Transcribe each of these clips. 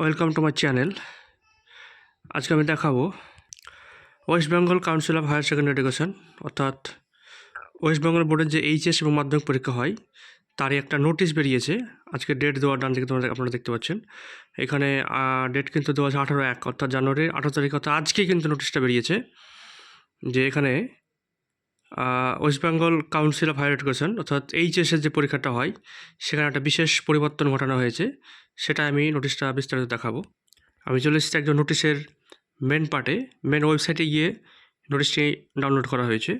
Welcome to my channel আজকে আমি দেখাবো West Bengal council of higher secondary education অর্থাৎ ওয়েস্ট বেঙ্গল বোর্ডের যে এইচএস এবং মাধ্যমিক পরীক্ষা হয়, তারই একটা নোটিশ বেরিয়েছে। আজকে ডেট দেওয়ার ডান দিকে তোমরা আপনারা দেখতে পাচ্ছেন। এখানে ডেট কিন্তু দেওয়া আছে আঠারো এক, অর্থাৎ জানুয়ারির আঠারো তারিখ, অর্থাৎ আজকেই কিন্তু নোটিশটা বেরিয়েছে যে এখানে West Bengal council of higher education অর্থাৎ এইচএসের যে পরীক্ষাটা হয়, সেখানে একটা বিশেষ পরিবর্তন ঘটানো হয়েছে। সেটা আমি নোটিশটা বিস্তারিত দেখাবো। আমি চলে এসেছি একজন নোটিশের মেন পার্টে মেন ওয়েবসাইটে গিয়ে নোটিশটি ডাউনলোড করা হয়েছে।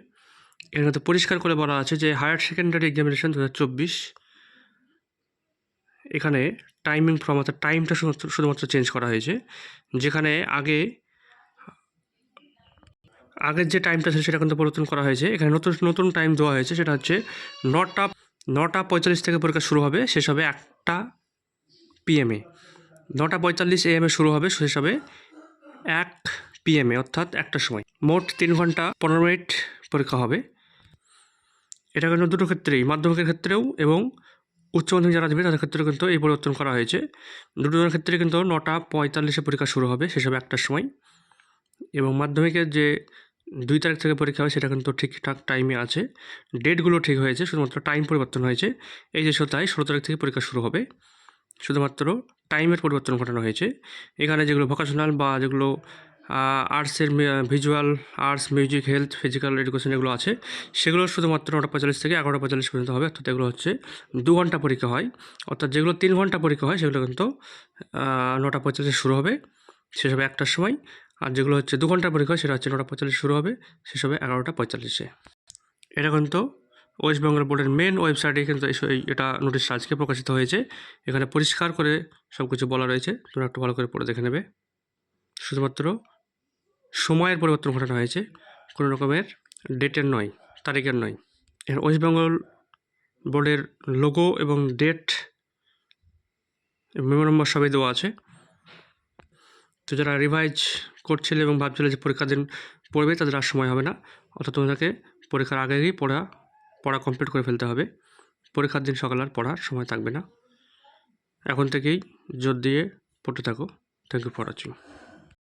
এখানে তো পরিষ্কার করে বলা আছে যে হায়ার সেকেন্ডারি এক্সামিনেশন দু এখানে টাইমিং ফ্রম অর্থাৎ টাইমটা শুধুমাত্র চেঞ্জ করা হয়েছে। যেখানে আগে আগের যে টাইমটা ছিল সেটা কিন্তু পরিবর্তন করা হয়েছে। এখানে নতুন নতুন টাইম দেওয়া হয়েছে, সেটা হচ্ছে নটা নটা পঁয়তাল্লিশ থেকে পরীক্ষা শুরু হবে, শেষ হবে একটা পিএমে নটা পঁয়তাল্লিশ এএমে শুরু হবে, শেষ হবে এক পিএমে অর্থাৎ একটার সময়। মোট তিন ঘণ্টা পনেরো মিনিট পরীক্ষা হবে। এটা কিন্তু দুটো ক্ষেত্রেই, মাধ্যমিকের ক্ষেত্রেও এবং উচ্চ মাধ্যমিক যারা দেবে, তাদের ক্ষেত্রেও কিন্তু এই পরিবর্তন করা হয়েছে। দুটো দুটোর ক্ষেত্রে কিন্তু নটা পঁয়তাল্লিশে পরীক্ষা শুরু হবে সেসব একটার সময়। এবং মাধ্যমিকের যে দুই তারিখ থেকে পরীক্ষা হয় সেটা কিন্তু ঠিকঠাক টাইমে আছে। ডেটগুলো ঠিক হয়েছে, শুধুমাত্র টাইম পরিবর্তন হয়েছে। এই যে সপ্তাহে ষোলো তারিখ থেকে পরীক্ষা শুরু হবে। শুধুমাত্র টাইমের পরিবর্তন ঘটানো হয়েছে। এখানে যেগুলো ভোকেশনাল বা যেগুলো আর্টসের visual arts music health physical education এগুলো আছে, সেগুলো শুধুমাত্র নটা পঁয়তাল্লিশ থেকে এগারোটা পঁয়তাল্লিশ পর্যন্ত হবে। অর্থাৎ এগুলো হচ্ছে দু ঘণ্টা পরীক্ষা হয়। অর্থাৎ যেগুলো তিন ঘণ্টা পরীক্ষা হয়, সেগুলো কিন্তু নটা পঁয়তাল্লিশে শুরু হবে। হবে একটার সময়। আর যেগুলো হচ্ছে দু ঘণ্টা পরীক্ষা সেটা হচ্ছে নটা পঁয়তাল্লিশ শুরু হবে, শেষ হবে এগারোটা পঁয়তাল্লিশে। এটা কিন্তু ওয়েস্ট বেঙ্গল বোর্ডের মেন ওয়েবসাইটে কিন্তু এটা নোটিশ আজকে প্রকাশিত হয়েছে। এখানে পরিষ্কার করে সব কিছু বলা রয়েছে। তোমরা একটু ভালো করে পড়ে দেখে নেবে। শুধুমাত্র সময়ের পরিবর্তন ঘটানো হয়েছে। কোনো রকমের ডেটের নয়, তারিখের নয়। এখানে ওয়েস্ট বেঙ্গল বোর্ডের লোগো এবং ডেট মেমো নম্বর সবই দেওয়া আছে। তো যারা রিভাইজ করছিলে এবং ভাবছিলে যে পরীক্ষার দিন পড়বে, তাদের আর সময় হবে না। অর্থাৎ তোমাদেরকে পরীক্ষার আগে আগেই পড়া পড়া কমপ্লিট করে ফেলতে হবে। পরীক্ষার দিন সকাল আর পড়ার সময় থাকবে না। এখন থেকেই জোর দিয়ে পড়তে থাকো। Thank you for watching